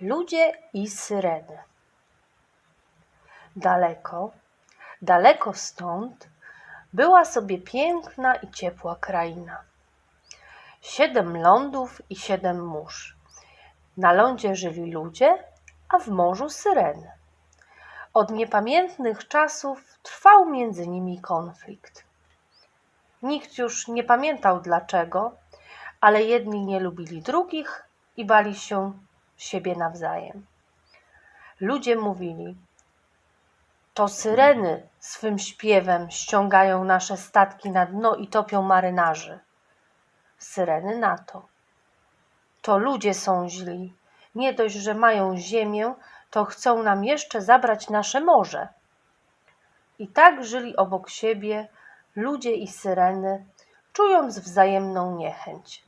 Ludzie i syreny. Daleko, daleko stąd była sobie piękna i ciepła kraina. Siedem lądów i siedem mórz. Na lądzie żyli ludzie, a w morzu syreny. Od niepamiętnych czasów trwał między nimi konflikt. Nikt już nie pamiętał dlaczego, ale jedni nie lubili drugich i bali się siebie nawzajem. Ludzie mówili: To syreny swym śpiewem ściągają nasze statki na dno i topią marynarzy. Syreny na to: To ludzie są źli. Nie dość, że mają ziemię, to chcą nam jeszcze zabrać nasze morze. I tak żyli obok siebie ludzie i syreny, czując wzajemną niechęć.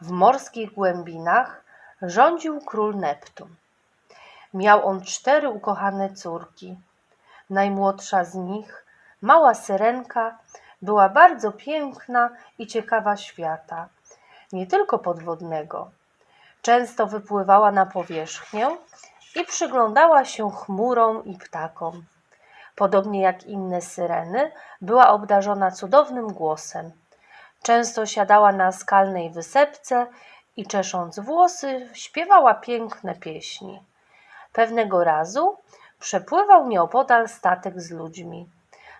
W morskich głębinach rządził król Neptun. Miał on cztery ukochane córki. Najmłodsza z nich, mała syrenka, była bardzo piękna i ciekawa świata, nie tylko podwodnego. Często wypływała na powierzchnię i przyglądała się chmurom i ptakom. Podobnie jak inne syreny, była obdarzona cudownym głosem. Często siadała na skalnej wysepce i czesząc włosy, śpiewała piękne pieśni. Pewnego razu przepływał nieopodal statek z ludźmi.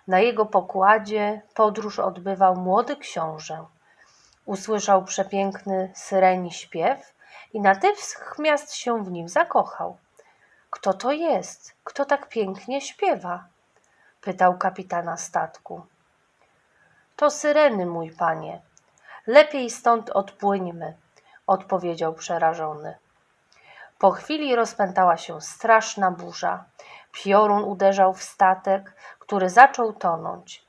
Na jego pokładzie podróż odbywał młody książę. Usłyszał przepiękny syreni śpiew i natychmiast się w nim zakochał. Kto to jest? Kto tak pięknie śpiewa? pytał kapitana statku. To syreny, mój panie. Lepiej stąd odpłyńmy, odpowiedział przerażony. Po chwili rozpętała się straszna burza. Piorun uderzał w statek, który zaczął tonąć.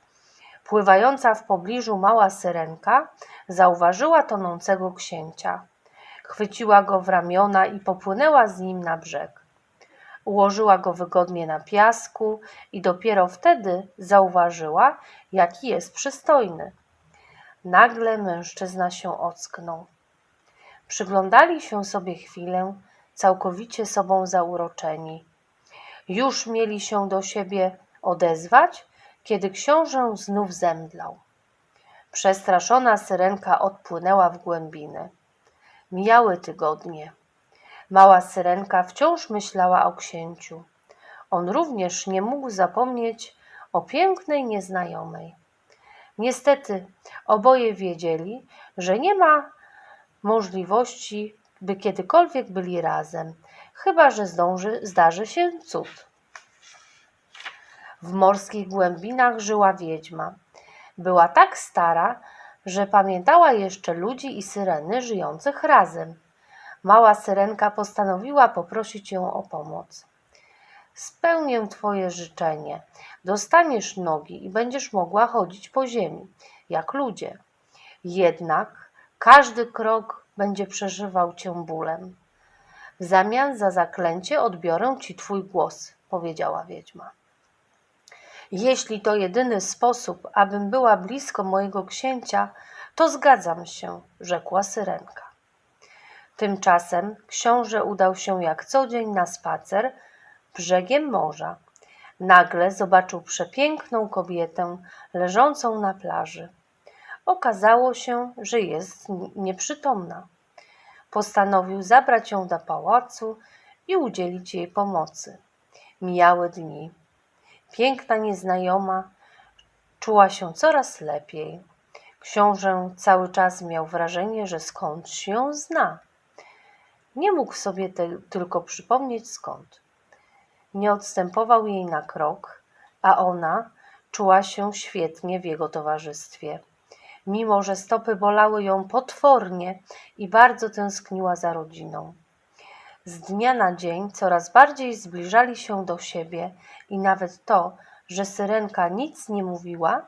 Pływająca w pobliżu mała syrenka zauważyła tonącego księcia. Chwyciła go w ramiona i popłynęła z nim na brzeg. Ułożyła go wygodnie na piasku i dopiero wtedy zauważyła, jaki jest przystojny. Nagle mężczyzna się ocknął. Przyglądali się sobie chwilę, całkowicie sobą zauroczeni. Już mieli się do siebie odezwać, kiedy książę znów zemdlał. Przestraszona syrenka odpłynęła w głębiny. Mijały tygodnie. Mała syrenka wciąż myślała o księciu. On również nie mógł zapomnieć o pięknej nieznajomej. Niestety, oboje wiedzieli, że nie ma możliwości, by kiedykolwiek byli razem, chyba że zdąży, zdarzy się cud. W morskich głębinach żyła wiedźma. Była tak stara, że pamiętała jeszcze ludzi i syreny żyjących razem. Mała syrenka postanowiła poprosić ją o pomoc. Spełnię twoje życzenie. Dostaniesz nogi i będziesz mogła chodzić po ziemi, jak ludzie. Jednak każdy krok będzie przeżywał cię bólem. W zamian za zaklęcie odbiorę ci twój głos, powiedziała wiedźma. Jeśli to jedyny sposób, abym była blisko mojego księcia, to zgadzam się, rzekła syrenka. Tymczasem książę udał się jak co dzień na spacer brzegiem morza. Nagle zobaczył przepiękną kobietę leżącą na plaży. Okazało się, że jest nieprzytomna. Postanowił zabrać ją do pałacu i udzielić jej pomocy. Mijały dni. Piękna nieznajoma czuła się coraz lepiej. Książę cały czas miał wrażenie, że skądś ją zna. Nie mógł sobie tylko przypomnieć skąd. Nie odstępował jej na krok, a ona czuła się świetnie w jego towarzystwie. Mimo, że stopy bolały ją potwornie i bardzo tęskniła za rodziną. Z dnia na dzień coraz bardziej zbliżali się do siebie i nawet to, że syrenka nic nie mówiła,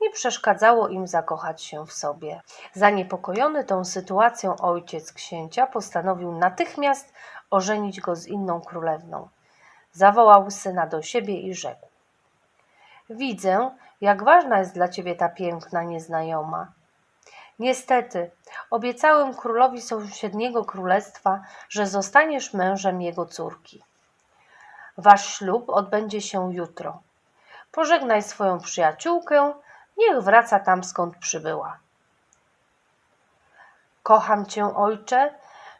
nie przeszkadzało im zakochać się w sobie. Zaniepokojony tą sytuacją ojciec księcia postanowił natychmiast ożenić go z inną królewną. Zawołał syna do siebie i rzekł: Widzę, jak ważna jest dla ciebie ta piękna nieznajoma. Niestety, obiecałem królowi sąsiedniego królestwa, że zostaniesz mężem jego córki. Wasz ślub odbędzie się jutro. Pożegnaj swoją przyjaciółkę, niech wraca tam skąd przybyła. Kocham cię, ojcze,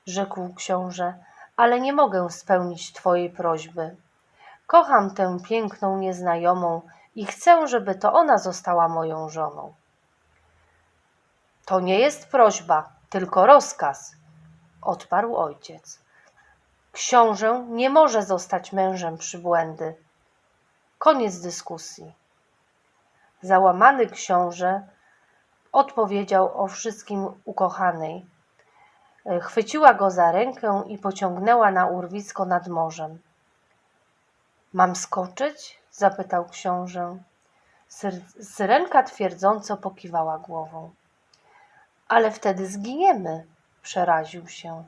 rzekł książę, ale nie mogę spełnić twojej prośby. Kocham tę piękną nieznajomą i chcę, żeby to ona została moją żoną. To nie jest prośba, tylko rozkaz, odparł ojciec. Książę nie może zostać mężem przybłędy. Koniec dyskusji. Załamany książę odpowiedział o wszystkim ukochanej. Chwyciła go za rękę i pociągnęła na urwisko nad morzem. Mam skoczyć? zapytał książę. Syr- Syrenka twierdząco pokiwała głową. Ale wtedy zginiemy, przeraził się.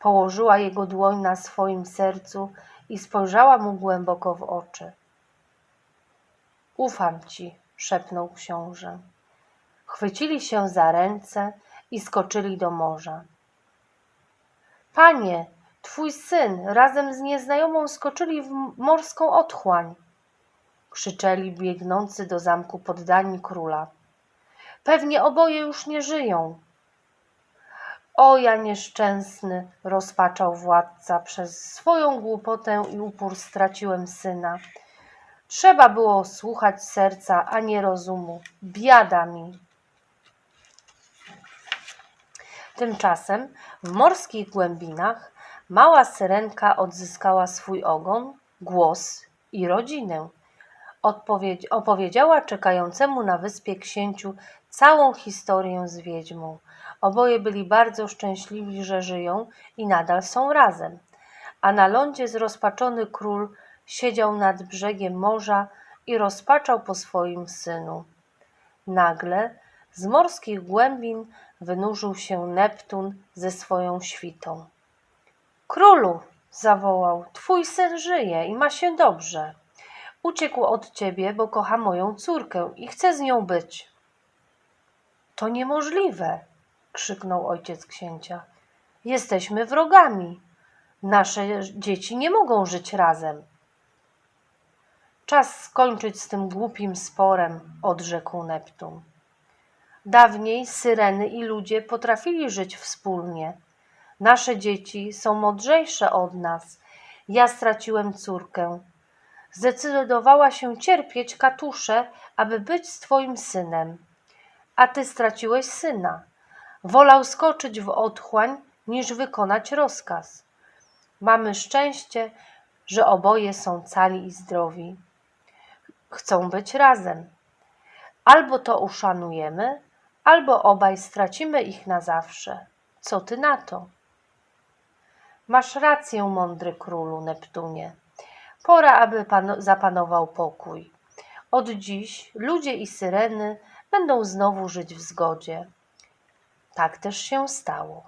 Położyła jego dłoń na swoim sercu i spojrzała mu głęboko w oczy. Ufam ci, szepnął książę. Chwycili się za ręce i skoczyli do morza. Panie, twój syn razem z nieznajomą skoczyli w morską otchłań, krzyczeli biegnący do zamku poddani króla. Pewnie oboje już nie żyją. O ja nieszczęsny, rozpaczał władca, przez swoją głupotę i upór straciłem syna. Trzeba było słuchać serca, a nie rozumu. Biada mi. Tymczasem w morskich głębinach mała syrenka odzyskała swój ogon, głos i rodzinę. Odpowiedź, opowiedziała czekającemu na wyspie księciu całą historię z wiedźmą. Oboje byli bardzo szczęśliwi, że żyją i nadal są razem. A na lądzie zrozpaczony król siedział nad brzegiem morza i rozpaczał po swoim synu. Nagle z morskich głębin wynurzył się Neptun ze swoją świtą. Królu, zawołał, twój syn żyje i ma się dobrze. Uciekł od ciebie, bo kocha moją córkę i chce z nią być. To niemożliwe, krzyknął ojciec księcia. Jesteśmy wrogami. Nasze dzieci nie mogą żyć razem. Czas skończyć z tym głupim sporem, odrzekł Neptun. Dawniej syreny i ludzie potrafili żyć wspólnie. Nasze dzieci są mądrzejsze od nas. Ja straciłem córkę. Zdecydowała się cierpieć katusze, aby być twoim synem. A ty straciłeś syna. Wolał skoczyć w otchłań, niż wykonać rozkaz. Mamy szczęście, że oboje są cali i zdrowi. Chcą być razem. Albo to uszanujemy, albo obaj stracimy ich na zawsze. Co ty na to? Masz rację, mądry królu Neptunie. Pora, aby pan zapanował pokój. Od dziś ludzie i syreny będą znowu żyć w zgodzie. Tak też się stało.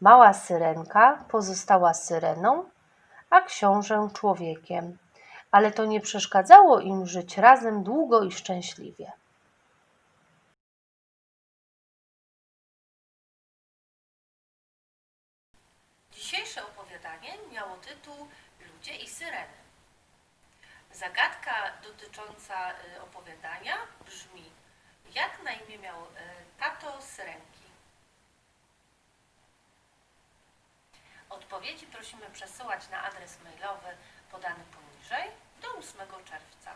Mała syrenka pozostała syreną, a książę człowiekiem, ale to nie przeszkadzało im żyć razem długo i szczęśliwie. Dzisiejsze opowiadanie miało tytuł Ludzie i syreny. Zagadka dotycząca y, opowiadania brzmi: Jak na imię miał y, tato syrenki? Odpowiedzi prosimy przesyłać na adres mailowy podany poniżej do 8 czerwca.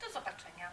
Do zobaczenia.